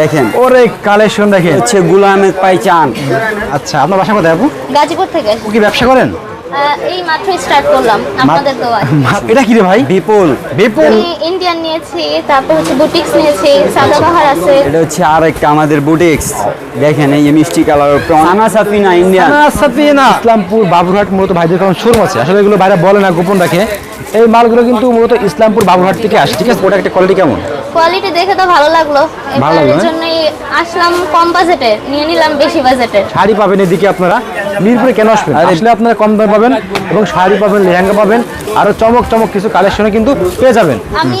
দেখেন। ওরে কালেকশন দেখেন। হচ্ছে গুলামেদ পাইচান। আচ্ছা আপনার বাসা কোথায় আপু? গাজীপুর থেকে। ও কি ব্যবসা করেন? এই মাত্র স্টার্ট করলাম। আপনাদের দোয়ায় এটা কি রে ভাই? বিপুল। বিপুল? ইন্ডিয়ান নিয়েছি তারপর হচ্ছে বুটিক্স নিয়েছি সাদাবাহার আছে। এটা হচ্ছে আর একটা আমাদের বুটিক্স দেখেন এই মিষ্টি কালার সানা সাফিনা ইন্ডিয়ান না, সাফিনা। ইসলামপুর বাবুরহাট মূলত ভাইদের কারণ শোরুম আছে। আসলে এগুলো বাইরে বলে না গোপন রাখে। এই মালগুলো কিন্তু মূলত ইসলামপুর বাবুরহাট থেকে আসে ঠিক আছে? প্রোডাক্টের কোয়ালিটি কেমন? কোয়ালিটি দেখে তো ভালো লাগল। এর? জন্যই আসলাম কম বাজেটের নিয়ে নিলাম বেশি বাজেটের শাড়ি পাবেন এদিকে আপনারা। মিরপুরে কেন আসবেন? আসলে আপনারা কম দামে পাবেন এবং শাড়ি পাবেন লেহেঙ্গা পাবেন আরও চমক চমক কিছু কালেকশনে কিন্তু পেয়ে যাবেন। আমি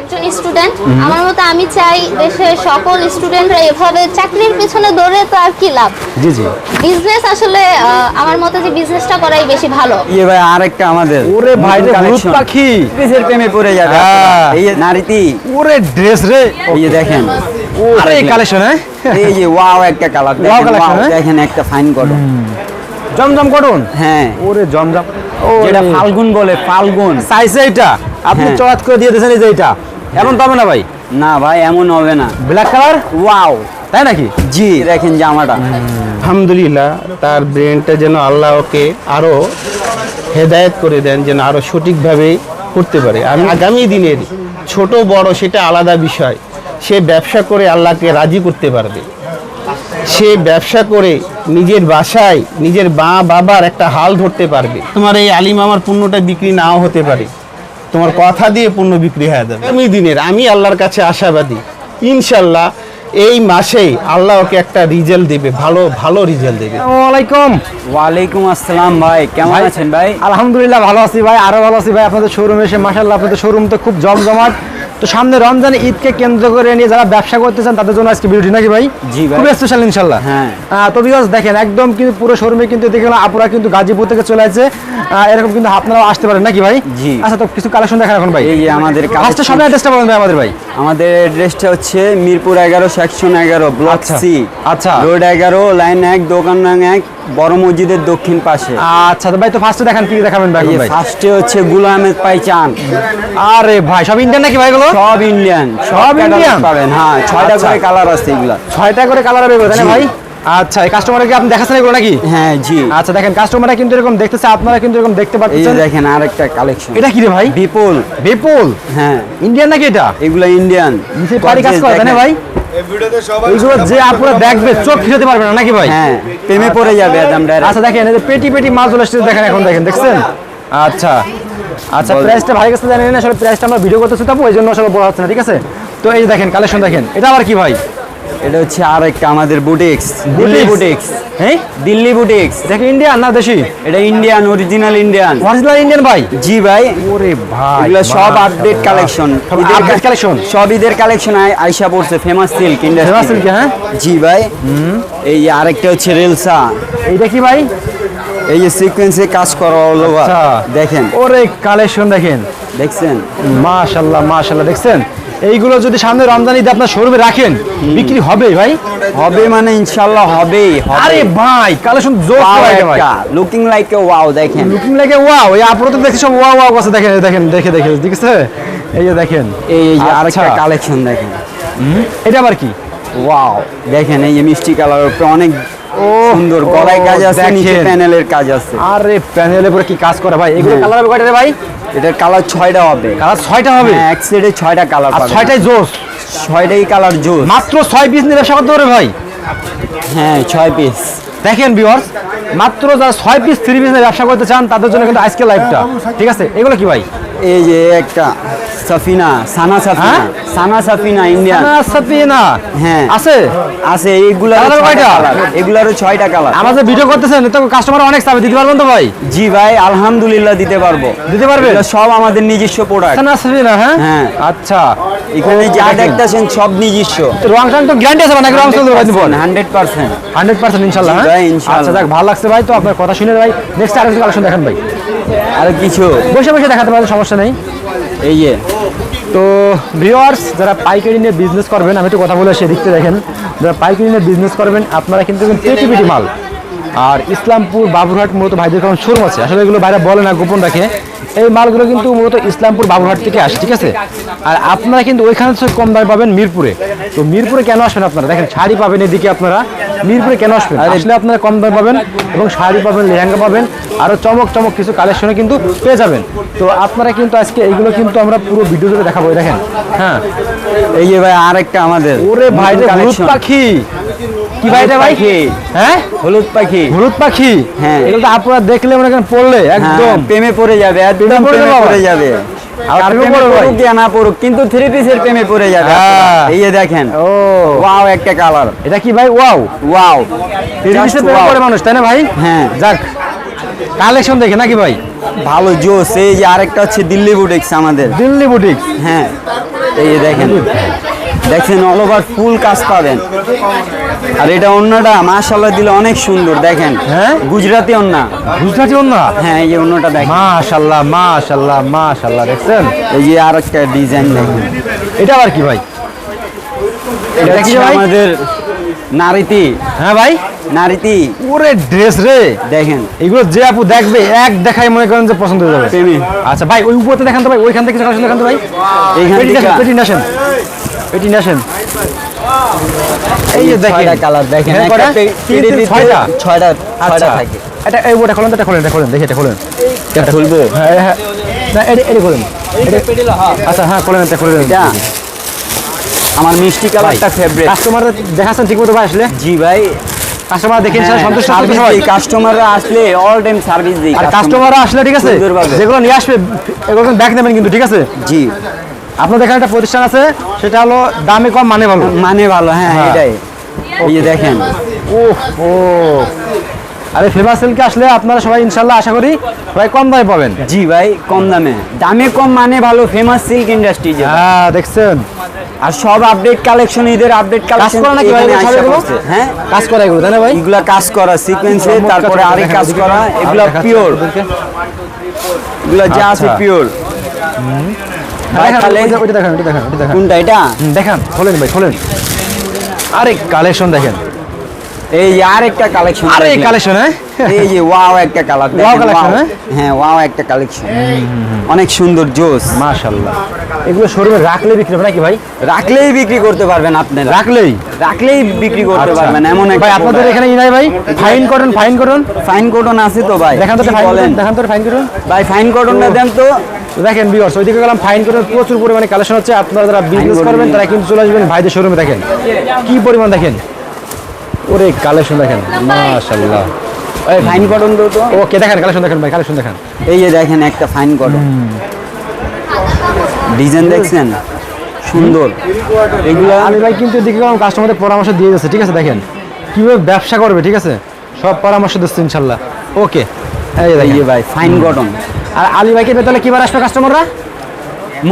একজন স্টুডেন্ট আমার মতো আমি চাই দেশের সকল স্টুডেন্টরা এভাবে চাকরির পিছনে দৌড়ে তো আর কি লাভ? জি জি। বিজনেস আসলে আহ, আমার মতে যে বিজনেসটা করাই বেশি ভালো। ইয়ে ভাই আর একটা আমাদের ওরে ভাই রে। পাখি। পিসের প্রেমে পড়ে যাবে। এই নারীতি ওরে ড্রেস রে? এই যে দেখেন আরে এই কালেকশন হ্যাঁ? এই যে ওয়াও একটা কালার collection, হ্যাঁ? দেখেন একটা ফাইন কটন জমজম করুন? হ্যাঁ। ওরে জমজম। ও যেটা ফাল্গুন বলে ফাল্গুন। সাইজে এটা আপনি হ্যাঁ। চড়াত করে দিয়ে দিয়েছেন এই যে এটা এমন তো হবে না ভাই? না ভাই এমন হবে না। ব্ল্যাক কালার ওয়াও তাই নাকি? জি। দেখেন জামাটা। আলহামদুলিল্লাহ তার ব্রেনটা যেন আল্লাহ ওকে আরও হেদায়েত করে দেন যেন আরও সঠিকভাবে করতে পারে। আমি আগামী দিনের ছোট, বড় সেটা আলাদা বিষয়। সে ব্যবসা করে আল্লাহকে রাজি করতে পারবে। সে ব্যবসা করে নিজের বাসায় নিজের মা, বাবার একটা হাল ধরতে পারবে। তোমার এই আলিম আমার পণ্যটা বিক্রি নাও হতে পারে। তোমার কথা দিয়ে পণ্য বিক্রি হয়ে যাবে। আগামী দিনের আমি আল্লাহর কাছে আশাবাদী। ইনশাল্লাহ এই মাসেই আল্লাহ ওকে একটা রিজাল্ট দিবে ভালো ভালো রিজাল্ট দিবে। ওয়ালাইকুম আলাইকুম। ওয়ালাইকুম আসসালাম ভাই কেমন আছেন ভাই? আলহামদুলিল্লাহ ভালো আছি ভাই আরও ভালো আছি ভাই। আপনাদের শোরুমে এসে মাসাল্লাহ আপনাদের শোরুম তো খুব জমজমাট। তো সামনে রমজান ঈদকে কেন্দ্র করে নিয়ে যারা ব্যবসা করতেছেন তাদের জন্য আজকে ভিডিওটি নাকি ভাই? জি ভাই। খুব স্পেশাল ইনশাল্লাহ হ্যাঁ। তো বিকজ দেখেন একদম কিন্তু পুরো শোরুমে কিন্তু দেখে আপুরা কিন্তু গাজীপুর থেকে চলে আসছে। এরকম কিন্তু আপনারাও আসতে পারেন নাকি ভাই? জি। আচ্ছা তো কিছু কালেকশন দেখেন এখন ভাই। এই যে আমাদের ফার্স্টে সামনে অ্যাড্রেসটা বলেন ভাই আমাদের ভাই। আমাদের অ্যাড্রেসটা হচ্ছে মিরপুর এগারো সেকশন এগারো ব্লক আচ্ছা, সি আচ্ছা। রোড এগারো লাইন এক দোকান নং এক বড় মসজিদের দক্ষিণ পাশে। আচ্ছা তো ভাই তো ফার্স্টে দেখান কি দেখাবেন ভাই এই ফার্স্টে হচ্ছে গুলামেদ পাইচান। আরে ভাই সব ইন্ডিয়ান নাকি ভাই গুলো সব ইন্ডিয়ান সব Indian? পাবেন হ্যাঁ ছয়টা আচ্ছা। করে কালার আছে এগুলা। ছয়টা করে কালার হবে তাই ভাই? আচ্ছা এই কাস্টমারকে আপনি দেখাচ্ছেন এগুলো নাকি? হ্যাঁ জি। আচ্ছা দেখেন কাস্টমাররা কিন্তু এরকম দেখতেছে আপনারা কিন্তু এরকম দেখতে এই পাচ্ছেন। দেখেন আরেকটা কালেকশন এটা কি রে ভাই? বিপুল। বিপুল? হ্যাঁ। ইন্ডিয়ান নাকি এটা? এগুলা ইন্ডিয়ান পারি কাজ করে তাই ভাই? যে আপনারা দেখবে চোখ ফিরাতে পারবে না নাকি ভাই? হ্যাঁ প্রেমে পড়ে যাবে আচ্ছা দেখেন এই যে পেটি পেটি মাছ চলে আসছে দেখেন এখন দেখেন দেখছেন? আচ্ছা আচ্ছা বল। প্রাইসটা ভাই কাছে জানি না আসলে প্রাইসটা আমরা ভিডিও করতেছি তারপর এই জন্য আসলে বলা হচ্ছে না ঠিক আছে? তো এই দেখেন কালেকশন দেখেন এটা আবার কি ভাই? এটা হচ্ছে আরেকটা আমাদের বুটিক্স। দিল্লি বুটিক্স। হ্যাঁ? দিল্লি বুটিক্স। দেখেন ইন্ডিয়ান না দেশি? এটা Indian original Indian original Indian ভাই? জি ভাই। ওরে ভাই এগুলো সব মাশাআল্লাহ। আপডেট কালেকশন আপডেট কালেকশন সব ঈদের কালেকশন আইসা পড়ছে ফেমাস সিল্ক Famous silk, হ্যাঁ? জি ভাই। এই আরেকটা হচ্ছে রেলসা। এইটা কি ভাই? এই যে সিকোয়েন্সে কাজ করা হলো আচ্ছা। দেখেন। ওরে কালেকশন দেখেন। দেখছেন? মাশাল্লাহ মাশাল্লাহ দেখছেন? এইগুলো যদি সামনে রমজান ঈদে আপনার শোরুমে রাখেন বিক্রি হবে ভাই। হবে মানে ইনশাল্লাহ হবে। আরে ভাই কালেকশন জোর ভাই। লুকিং লাইক এ ওয়াও দেখেন। লুকিং লাইক এ ওয়াও এই আপু তো দেখছি সব ওয়াও ওয়াও আছে দেখেন দেখেন দেখে দেখে ঠিক আছে? এই যে দেখেন। এই যে আচ্ছা। আরেকটা কালেকশন দেখেন এটা আবার কি? ওয়াও দেখেন এই যে মিষ্টি কালার উপরে অনেক ও সুন্দর গলায় কাজ আছে নিচে প্যানেলের কাজ আছে। আরে প্যানেলে পরে কি কাজ করে ভাই? এগুলো হ্যাঁ। কালার হবে কয়টা রে ভাই? এটার কালার ছয়টা হবে। কালার ছয়টা হবে? হ্যাঁ, এক সেটে ছয়টা কালার পাবেন। ছয়টাই জোস? ছয়টাই কালার জোস। মাত্র ছয় পিস নিয়ে ব্যবসা করতে পারে ভাই? হ্যাঁ ছয় পিস দেখেন ভিউয়ার্স মাত্র যারা ছয় পিস থ্রি পিস ব্যবসা করতে চান তাদের জন্য কিন্তু আজকে লাইভটা ঠিক আছে? এগুলো কি ভাই? এই যে একটা সাফিনা সানা সাফিনা হ্যাঁ? সানা সাফিনা ইন্ডিয়ান না সাথে না হ্যাঁ। আছে? আছে Colour কয়টা? এগুলারও ছয়টা কালার আমাদের ভিডিও করতেছেন তো কাস্টমার অনেক চাবে দিতে পারবেন তো ভাই? জি ভাই আলহামদুলিল্লাহ দিতে পারব। দিতে পারবে সব আমাদের নিজস্ব প্রোডাক্ট না সাথে না হ্যাঁ? হ্যাঁ। আচ্ছা। এখানে যা দেখতেছেন সব নিজস্ব। তো রং টাং তো গ্যারান্টি আছে নাকি রং হান্ড্রেড পার্সেন্ট হান্ড্রেড পার্সেন্ট ইনশাল্লাহ জি হ্যাঁ? ভাই, ইনশাআল্লাহ। আচ্ছা যাক ভালো লাগছে ভাই তো আপনার কথা শুনে ভাই নেক্সট আরেকটা কালেকশন দেখেন ভাই। আর কিছু। বসে বসে দেখাতে পারলে সমস্যা নেই। এই যে। তো ভিওয়ার্স যারা পাইকারি নিয়ে বিজনেস করবেন আমি একটু কথা বলে সেদিকতে দেখেন। যারা পাইকারি নিয়ে বিজনেস করবেন আপনারা কিন্তু পেটি পেটি মাল। আর ইসলামপুর বাবুরহাট মূলত ভাইদের কারণ শোরুম আছে। আসলে এগুলো বাইরে বলে না গোপন রাখে। এই মালগুলো কিন্তু মূলত ইসলামপুর বাবুরহাট থেকে আসে ঠিক আছে? আর আপনারা কিন্তু ওইখানে থেকে কম দামে পাবেন মিরপুরে। তো মিরপুরে কেন আসবেন আপনারা? দেখেন শাড়ি পাবেন এদিকে আপনারা। মিরপুরে কেন আসবেন? আসলে আপনারা কম দামে পাবেন এবং শাড়ি পাবেন লেহেঙ্গা পাবেন আরও চমক চমক কিছু কালেকশনে কিন্তু পেয়ে যাবেন। তো আপনারা কিন্তু আজকে এইগুলো কিন্তু আমরা পুরো ভিডিও জুড়ে দেখাবো দেখেন। হ্যাঁ। এই যে ভাই আরেকটা আমাদের ওরে ভাই পাখি! কি ভাই? এটা ভাই হ্যাঁ? হলুদ পাখি। হলুদ পাখি? হ্যাঁ। এগুলো তো আপনারা দেখলে মনে করেন পড়লে হ্যাঁ, একদম। প্রেমে পড়ে যাবে একদম প্রেমে পড়ে যাবে। কিন্তু থ্রি পিসের প্রেমে পড়ে যাবে হ্যাঁ। এই দেখেন। ও। ওয়াও একটা কালার এটা কি ভাই? ওয়াও ওয়াও প্রেমে পড়ে মানুষ তাই না ভাই? হ্যাঁ। যাক। কালেকশন দেখে নাকি ভাই? ভালো জোস এই যে আরেকটা হচ্ছে দিল্লি বুটিক্স আমাদের। দিল্লি বুটিক্স হ্যাঁ। এই যে দেখেন। দেখছেন অল ওভার ফুল কাজ পাবেন। আর এটা অন্যটা মাশাল্লাহ দিলে অনেক সুন্দর দেখেন। হ্যাঁ? গুজরাটি অন্যা গুজরাটি না হ্যাঁ এই যে অন্যটা দেখেন। মাশাল্লাহ মাশাল্লাহ মাশাল্লাহ দেখছেন? এই যে আরেকটা ডিজাইন দেখেন। এটা আবার কি ভাই? এটা কি ভাই? আমাদের নারীতি হ্যাঁ ভাই? নারীতি ওরে ড্রেস রে। দেখেন। এগুলো যে আপু দেখবে এক দেখাই মনে করেন যে পছন্দ হয়ে যাবে। আচ্ছা ভাই ওই উপরে দেখান তো ভাই ওইখান থেকে কালেকশন দেখান তো ভাই। এইখান থেকে। পেটি নেসেন পেটি নেসেন এই যে দেখেন কালার দেখেন হ্যাঁ, একটা ছয়টা? ছয়টা আচ্ছা। ছয়টা থাকে। এটা এই ওটা খোলেন এটা খোলেন এটা খোলেন দেখি এটা খোলেন। এটা খুলবো? হ্যাঁ হ্যাঁ। না এটা এটা খোলেন। আচ্ছা হ্যাঁ খোলেন এটা খোলেন। এটা আমার মিষ্টি কালারটা ফেভারিট কাস্টমার দেখাচ্ছেন ঠিক মতো ভাই আসলে? জি ভাই। কাস্টমার দেখেন স্যার সন্তুষ্ট সবাই? কাস্টমাররা আসলে অল টাইম সার্ভিস দিই আর কাস্টমাররা আসলে ঠিক আছে। যেগুলো নিয়ে আসবে এগুলো ব্যাক নেবেন কিন্তু ঠিক আছে? জি। আপনাদের এখানে একটা প্রতিষ্ঠান আছে সেটা হলো দামে কম মানে ভালো। মানে ভালো হ্যাঁ হ্যাঁ। এটাই। এই দেখেন। ও ও। আরে ফেমাস সিল্কে আসলে আপনারা সবাই ইনশাল্লাহ আশা করি সবাই কম দামে পাবেন। জি ভাই কম দামে। দামে কম মানে ভালো ফেমাস সিল্ক ইন্ডাস্ট্রি হ্যাঁ দেখছেন। আর সব আপডেট কালেকশন ঈদের আপডেট কাজ কালেকশন করা নাকি ভাই এগুলো? হ্যাঁ? কাজ করে এগুলো তাই না ভাই? এগুলা কাজ করা সিকোয়েন্সে তারপরে আরেক কাজ করা এগুলা পিওর। এগুলা যা আছে। পিওর ভাই তাহলে ওইটা- ওইটা ওইটা দেখেন ওইটা দেখেন কোনটা এটা? দেখান খোলেন ভাই খোলেন। আরে কালেকশন দেখেন। এই যে আরেকটা কালেকশন আরে কালেকশন হ্যাঁ? এই যে ওয়াও একটা কালার Wow collection, হ্যাঁ? হ্যাঁ ওয়াও একটা কালেকশন। অনেক সুন্দর জোস। মাশাল্লাহ এগুলো শোরুমে রাখলে বিক্রি হবে নাকি ভাই? রাখলেই বিক্রি করতে পারবেন আপনি রাখলেই? রাখলেই বিক্রি করতে আচ্ছা। পারবেন এমন ভাই আপনাদের এখানে নাই ভাই? Fine cotton fine cotton fine cotton আছে তো ভাই দেখান তো ফাইন কটন দেখান তো ফাইন কটন ভাই ফাইন কটনটা দেন তো তো। দেখেন বিয়ার্স ওইদিকে গেলাম ফাইন কটন প্রচুর পরিমাণে কালেকশন হচ্ছে। আপনারা যারা বিজনেস করবেন তারা কিন্তু চলে আসবেন ভাইদের শোরুমে দেখেন। কি পরিমাণ দেখেন? ওরে কালেকশন দেখেন। মাশাল্লাহ ভাই ফাইন কটন দাও তো। ওকে দেখেন কালেকশন দেখেন ভাই কালেকশন দেখেন। এই যে দেখেন একটা ফাইন কটন ডিজাইন দেখছেন? সুন্দর। এগুলা আমি ভাই কিন্তু এদিকে গেলাম কাস্টমারদের পরামর্শ দিয়ে যাচ্ছে ঠিক আছে দেখেন। কীভাবে ব্যবসা করবে ঠিক আছে? সব পরামর্শ দিচ্ছে ইনশাল্লাহ ওকে এই যে ভাই ফাইন কটন আর আলী ভাইকে পেতলে কিবার আসবে কাস্টমাররা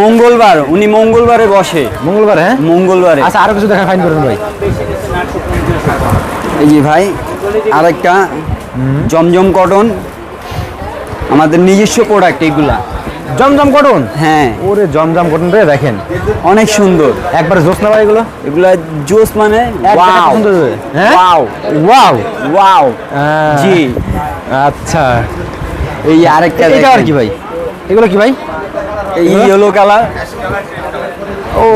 মঙ্গলবার উনি মঙ্গলবারে বসে। মঙ্গলবার হ্যাঁ? মঙ্গলবারে। আচ্ছা আরও কিছু দেখা ফাইন করুন ভাই। এই যে ভাই আরেকটা জমজম কটন আমাদের নিজস্ব প্রোডাক্ট এগুলা। জমজম কটন? হ্যাঁ। ওরে জমজম কটন রে দেখেন। অনেক সুন্দর। একবার জোস না ভাই এগুলো। এগুলো জোস মানে ওয়াও। সুন্দর হ্যাঁ? ওয়াও। ওয়াও। ওয়াও। আহ, জি। আচ্ছা। এই আরেকটা এটা আর কি ভাই? এগুলো কি ভাই? এই ইয়েলো কালার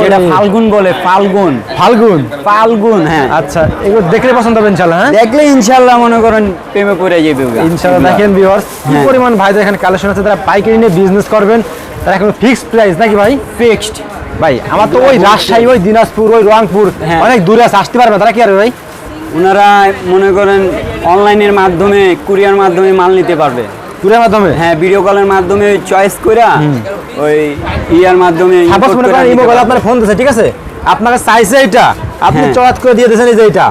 যেটা ফাল্গুন বলে ফাল্গুন। ফাল্গুন? ফাল্গুন হ্যাঁ। আচ্ছা এগুলো দেখলে পছন্দ হবে ইনশাল্লাহ হ্যাঁ? দেখলে ইনশাল্লাহ মনে করেন প্রেমে পড়ে যাবে ওগা। ইনশাল্লাহ দেখেন ভিউয়ার্স কি হ্যাঁ। পরিমাণ ভাইদের এখানে কালেকশন আছে তারা পাইকারি নিয়ে বিজনেস করবেন তারা এখন ফিক্সড প্রাইস নাকি ভাই? ফিক্সড ভাই আমার তো ওই রাজশাহী ওই দিনাজপুর ওই রংপুর হ্যাঁ। অনেক দূরে আছে আসতে পারবে তারা কি আর ভাই? ওনারা মনে করেন অনলাইনের মাধ্যমে কুরিয়ার মাধ্যমে মাল নিতে পারবে। দূরের মাধ্যমে? হ্যাঁ ভিডিও কলের মাধ্যমে চয়েস করে ওই ইয়ার মাধ্যমে সাপোজ মনে করেন ইমো পারবে। আপনার ফোন ঠিক আছে? আপনাকে চাইছে এটা আপনি হ্যাঁ। চয়েস করে দিয়ে দিয়েছেন এই যে এটা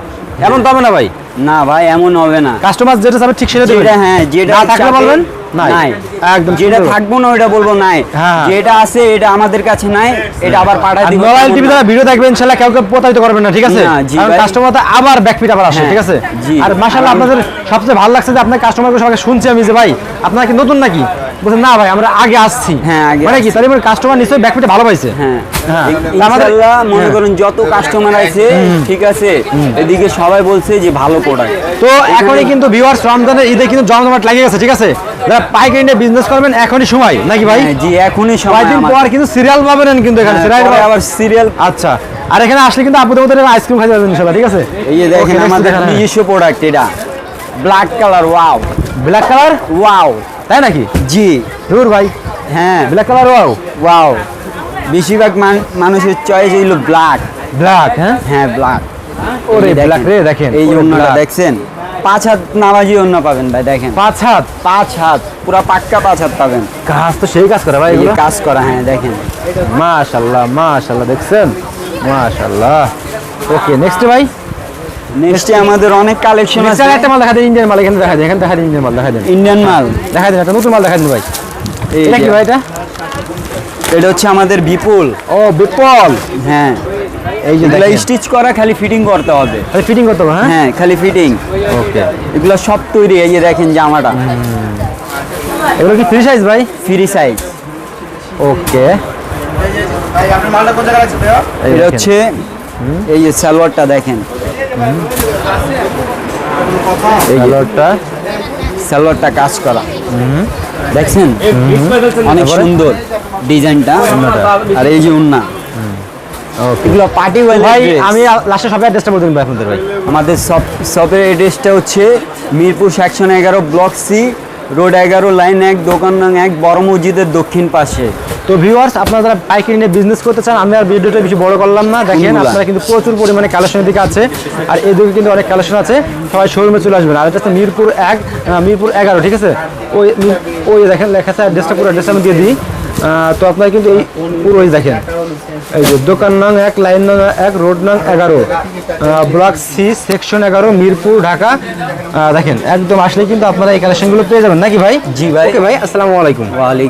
এমন তো না ভাই? না ভাই এমন হবে না। কাস্টমার যেটা চাবে ঠিক সেটা দেবেন। হ্যাঁ যেটা না থাকলে বলবেন? নাই। একদম যেটা থাকব না বলব নাই। হ্যাঁ। যেটা আছে এটা আমাদের কাছে নাই এটা আবার পাঠাই দিব। মোবাইল টিভি দ্বারা ভিডিও দেখবেন ইনশাআল্লাহ কাউকে প্রতারিত করবেন না ঠিক আছে? কারণ কাস্টমার তো আবার ব্যাকফিট আবার আসে হ্যাঁ, ঠিক আছে। আর মাশাআল্লাহ আপনাদের সবচেয়ে ভালো লাগছে যে আপনার কাস্টমারকে সবাইকে শুনছি আমি যে ভাই আপনারা কি নতুন নাকি? না ভাই আমরা আগে আসছি। হ্যাঁ, আগে মানে কি তাহলে কাস্টমার নিশ্চয়ই ভালো পাইছে। হ্যাঁ। হ্যাঁ। ইনশাআল্লাহ মনে হ্যাঁ। করেন যত কাস্টমার আছে ঠিক আছে এদিকে সবাই বলছে যে ভালো প্রোডাক্ট তো এখনই কিন্তু ভিউয়ার্স রমজানের ঈদে কিন্তু জমজমাট লাগিয়ে গেছে ঠিক আছে? যারা পাইকারি নিয়ে বিজনেস করবেন এখনই সময় নাকি ভাই? জি এখনই সময় পর কিন্তু সিরিয়াল পাবেন কিন্তু এখানে সিরিয়াল আবার সিরিয়াল আচ্ছা আর এখানে আসলে কিন্তু আপুদের মধ্যে আইসক্রিম পারবেন ইনশাআল্লাহ ঠিক আছে? এই যে দেখেন আমাদের। নিজস্ব প্রোডাক্ট এটা। Black colour wow black colour wow তাই নাকি? জি। দূর ভাই। হ্যাঁ। ব্ল্যাক কালার ওয়াও ওয়াও বেশিরভাগ মানুষের চয়েস হইল ব্ল্যাক ব্ল্যাক হ্যাঁ? হ্যাঁ ব্ল্যাক ওরে black রে, দেখেন, এই অন্যটা। দেখছেন? পাঁচ হাত নামাজি অন্য পাবেন ভাই দেখেন। পাঁচ হাত? পাঁচ হাত পুরা পাক্কা পাঁচ হাত পাবেন। কাজ তো সেই কাজ করে ভাই এই কাজ করা হ্যাঁ দেখেন। মাশাআল্লাহ মাশাআল্লাহ দেখছেন? মাশাআল্লাহ ওকে নেক্সট ভাই। নেক্সটে আমাদের অনেক কালেকশন আছে। একটা মাল দেখা দেন ইন্ডিয়ান মাল এখানে দেখা দেন এখানে দেখা দেন ইন্ডিয়ান মাল দেখা দেন। ইন্ডিয়ান মাল। দেখা দেন একটা নতুন মাল দেখা দেন ভাই। এটা কি ভাই এটা? এটা হচ্ছে আমাদের বিপুল। ও বিপল। হ্যাঁ। এই যে দেখেন। স্টিচ করা খালি ফিটিং করতে হবে। ফিটিং করতে হবে হ্যাঁ? হ্যাঁ খালি ফিটিং ওকে এগুলো সব তৈরি এই যে দেখেন জামাটা। এগুলো কি ফ্রি সাইজ ভাই? ফ্রি সাইজ ওকে এটা হচ্ছে এই যে সালোয়ারটা দেখেন। সালোয়ারটা কাজ করা। দেখছেন? অনেক সুন্দর ডিজাইনটা। আর এই যে উন্না। এগুলো পার্টি ভাই আমি লাস্টে সবাই অ্যাড্রেসটা বলতে ভাই আপনাদের ভাই। আমাদের শপের অ্যাড্রেসটা হচ্ছে মিরপুর সেকশন এগারো ব্লক সি রোড এগারো লাইন এক দোকান এক বড় মসজিদের দক্ষিণ পাশে। তো ভিউয়ার্স আপনারা যারা পাইকারি নিয়ে বিজনেস করতে চান আমি আর ভিডিওটা বেশি বড় করলাম না। দেখেন আপনারা কিন্তু প্রচুর পরিমাণে কালেকশনের দিকে আছে। আর এদিকে কিন্তু অনেক কালেকশন আছে। সবাই শোরুমে চলে আসবেন। আর এটা হচ্ছে মিরপুর এক মিরপুর এগারো ঠিক আছে? ওই ওই দেখেন লেখা আছে অ্যাড্রেসটা পুরো অ্যাড্রেস আমি দিয়ে দিই। তো আপনারা কিন্তু এই পুরো ওই দেখেন। এই যে দোকান নং এক লাইন নং এক রোড নং এগারো। ব্লক সি সেকশন এগারো মিরপুর ঢাকা। দেখেন একদম আসলে কিন্তু আপনারা এই কালেকশনগুলো পেয়ে যাবেন। নাকি ভাই? জি ভাই। ভাই আসসালামু আলাইকুম। ওয়ালাইকুম